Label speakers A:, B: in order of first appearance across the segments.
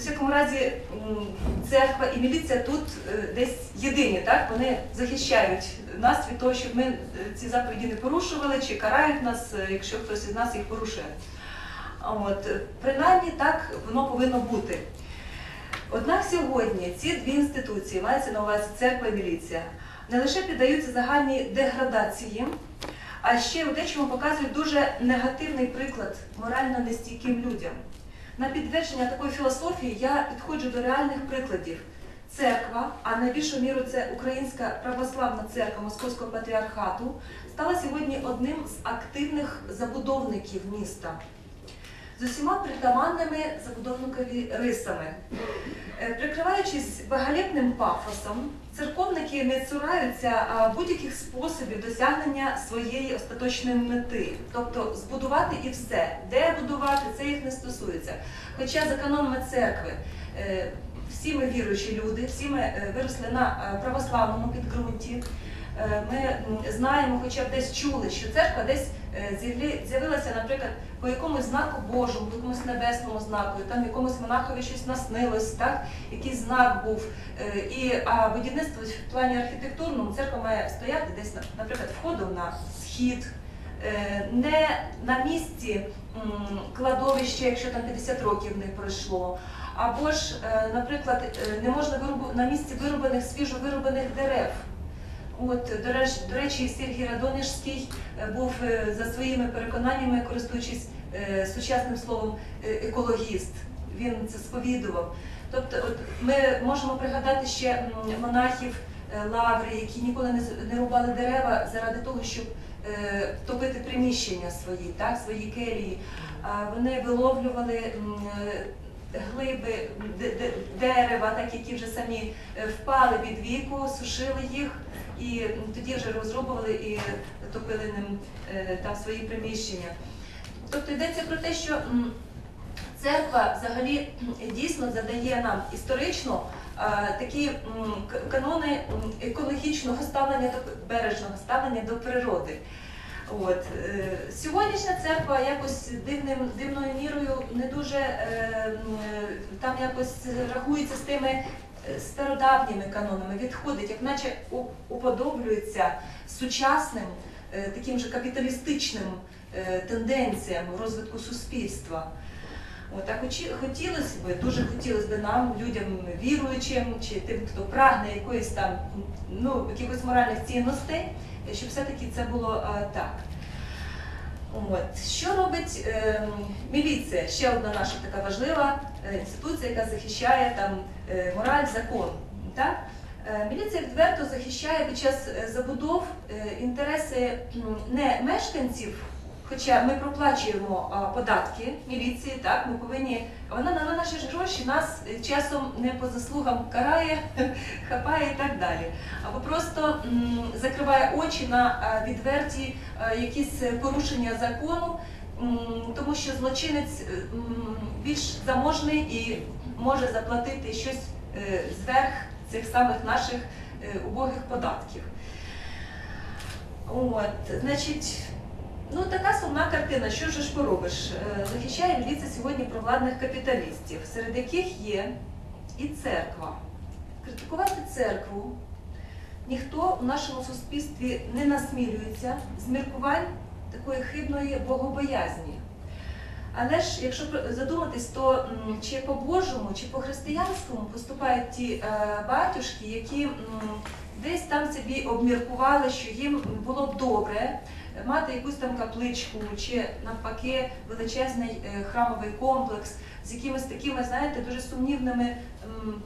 A: всякому разі церква і міліція тут е, десь єдині, так? Вони захищають нас від того, щоб ми е, ці заповіді не порушували, чи карають нас, е, якщо хтось із нас їх порушує. От, принаймні так воно повинно бути. Однак сьогодні ці дві інституції, мається на увазі церква і міліція, не лише піддаються загальній деградації, а ще у дечому показують дуже негативний приклад морально нестійким людям. На підтвердження такої філософії я підходжу до реальних прикладів. Церква, а найбільшу міру це Українська православна церква Московського патріархату, стала сьогодні одним з активних забудовників міста з усіма притаманними забудовникові рисами. Е, Прикриваючись багалітним пафосом, церковники не цураються будь-яких способів досягнення своєї остаточної мети, тобто збудувати і все. Де будувати, це їх не стосується. Хоча за канонами церкви е, всі ми віруючі люди, всі ми е, виросли на православному підґрунті. Е, Ми знаємо, хоча б десь чули, що церква десь е, з'явилася, наприклад, по якомусь знаку Божому, по якомусь небесному знаку, там якомусь монахові щось наснилось, так? якийсь знак був. Е, І, а будівництво в плані архітектурному церква має стояти десь, на- наприклад, входом на схід, не на місці кладовища, якщо там 50 років не пройшло. Або ж, наприклад, не можна на місці вирубаних свіжовирубаних дерев. От, до речі, до речі, Сергій Радонежський е, був е, за своїми переконаннями, користуючись е, сучасним словом екологіст. Він це сповідував. Тобто, от ми можемо пригадати ще монахів лаври, які ніколи не, не рубали дерева заради того, щоб топити приміщення свої, так, свої келії. А вони виловлювали глиби де- де- дерева, так які вже самі е, впали від віку, сушили їх і тоді вже розробували і топили ним е, там свої приміщення. Тобто йдеться про те, що церква взагалі дійсно задає нам історично такі канони екологічного ставлення до бережного ставлення до природи. От е, сьогоднішня церква якось дивним дивною мірою не дуже е, е, там якось рахується з тими стародавніми канонами, відходить, як наче уподоблюється сучасним таким же капіталістичним тенденціям розвитку суспільства. От, а хотілося б, дуже хотілося б нам, людям віруючим, чи тим, хто прагне якоїсь там ну, якихось моральних цінностей, щоб все-таки це було е, так. От. Що робить е, міліція? Ще одна наша така важлива е, інституція, яка захищає там, е, мораль, закон. Так? Е, Міліція відверто захищає під час е, забудов е, інтереси не мешканців, хоча ми проплачуємо податки міліції, так ми повинні. Вона на наші гроші нас часом не по заслугам карає, хапає і так далі. Або просто закриває очі на відверті якісь порушення закону, тому що злочинець е, більш заможний і може заплатити щось е, зверх цих самих наших е, убогих податків. От, значить, ну така сумна картина. Що ж поробиш? Е, Захищає міліція сьогодні провладних капіталістів, серед яких є і церква. Критикувати церкву ніхто в нашому суспільстві не насмілюється з міркувань такої хибної богобоязні. Але ж, якщо задуматись, то чи по-божому, чи по-християнському поступають ті е, батюшки, які десь там собі обміркували, що їм було б добре мати якусь там капличку, чи навпаки величезний е, храмовий комплекс з якимись такими, знаєте, дуже сумнівними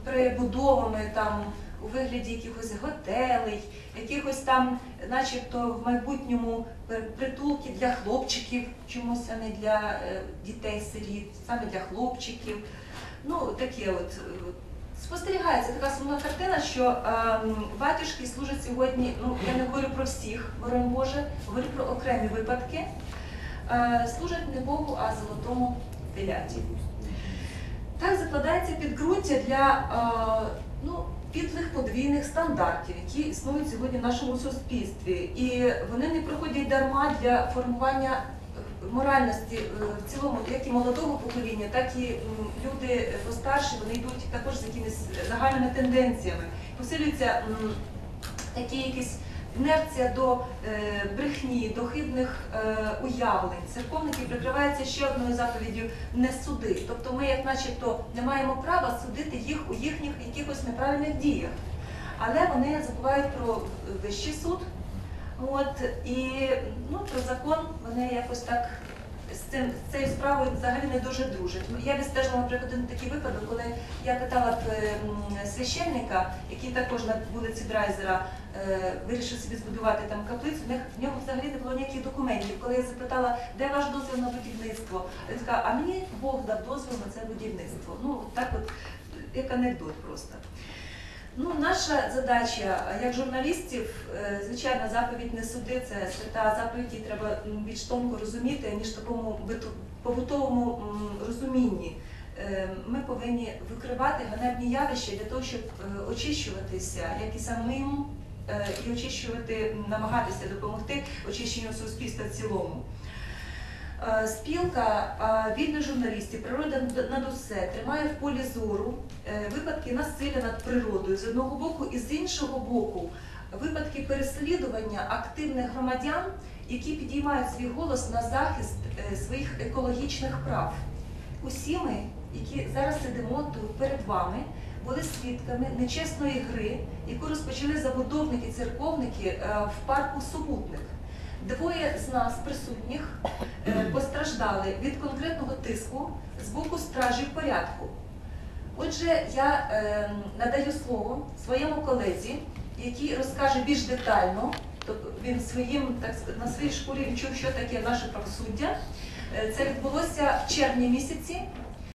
A: прибудовами там у вигляді якихось готелей, якихось там, начебто, в майбутньому притулки для хлопчиків, чомусь, а не для е, дітей-сиріт, саме для хлопчиків. Ну, таке от. Е, Спостерігається така сумна картина, що ем, батюшки служать сьогодні, ну я не говорю про всіх, боронь Боже, говорю про окремі випадки, е, служать не Богу, а золотому теляті. Так закладається підґрунтя для е, ну, підлих подвійних стандартів, які існують сьогодні в нашому суспільстві. І вони не проходять дарма для формування моральності е, в цілому, як і молодого покоління, так і люди постарші, вони йдуть також з якимись загальними тенденціями. Посилюється такі якісь інерція до е, брехні, до хибних е, уявлень. Церковники прикриваються ще одною заповіддю не суди. Тобто ми, як начебто, не маємо права судити їх у їхніх якихось неправильних діях. Але вони забувають про вищий суд. От і ну про закон вони якось так з цим з цією справою взагалі не дуже дружать. Я відстежила, наприклад, один такий випадок, коли я питала священника, який також на вулиці Драйзера е, вирішив собі збудувати там каплицю. В нього взагалі не було ніяких документів. Коли я запитала, де ваш дозвіл на будівництво, він сказав, а мені Бог дав дозвіл на це будівництво. Ну так, от як анекдот просто. Ну, наша задача як журналістів, е, звичайно, заповідь не суди, це свята заповідь, її треба більш тонко розуміти, ніж такому побутовому розумінні. Е, Ми повинні викривати ганебні явища для того, щоб е, очищуватися, як і самим, і очищувати, намагатися допомогти очищенню суспільства в цілому. Е, Спілка е, вільних журналістів, природа над усе тримає в полі зору е, випадки насилля над природою з одного боку, і з іншого боку випадки переслідування активних громадян, які підіймають свій голос на захист своїх екологічних прав. Усі ми, які зараз сидимо тут перед вами, були свідками нечесної гри, яку розпочали забудовники церковники е, в парку Супутник. Двоє з нас присутніх е, постраждали від конкретного тиску з боку стражів порядку. Отже, я е, надаю слово своєму колезі, який розкаже більш детально, тобто він своїм, так на своїй шкурі відчув, що таке наше правосуддя. Е, Це відбулося в червні місяці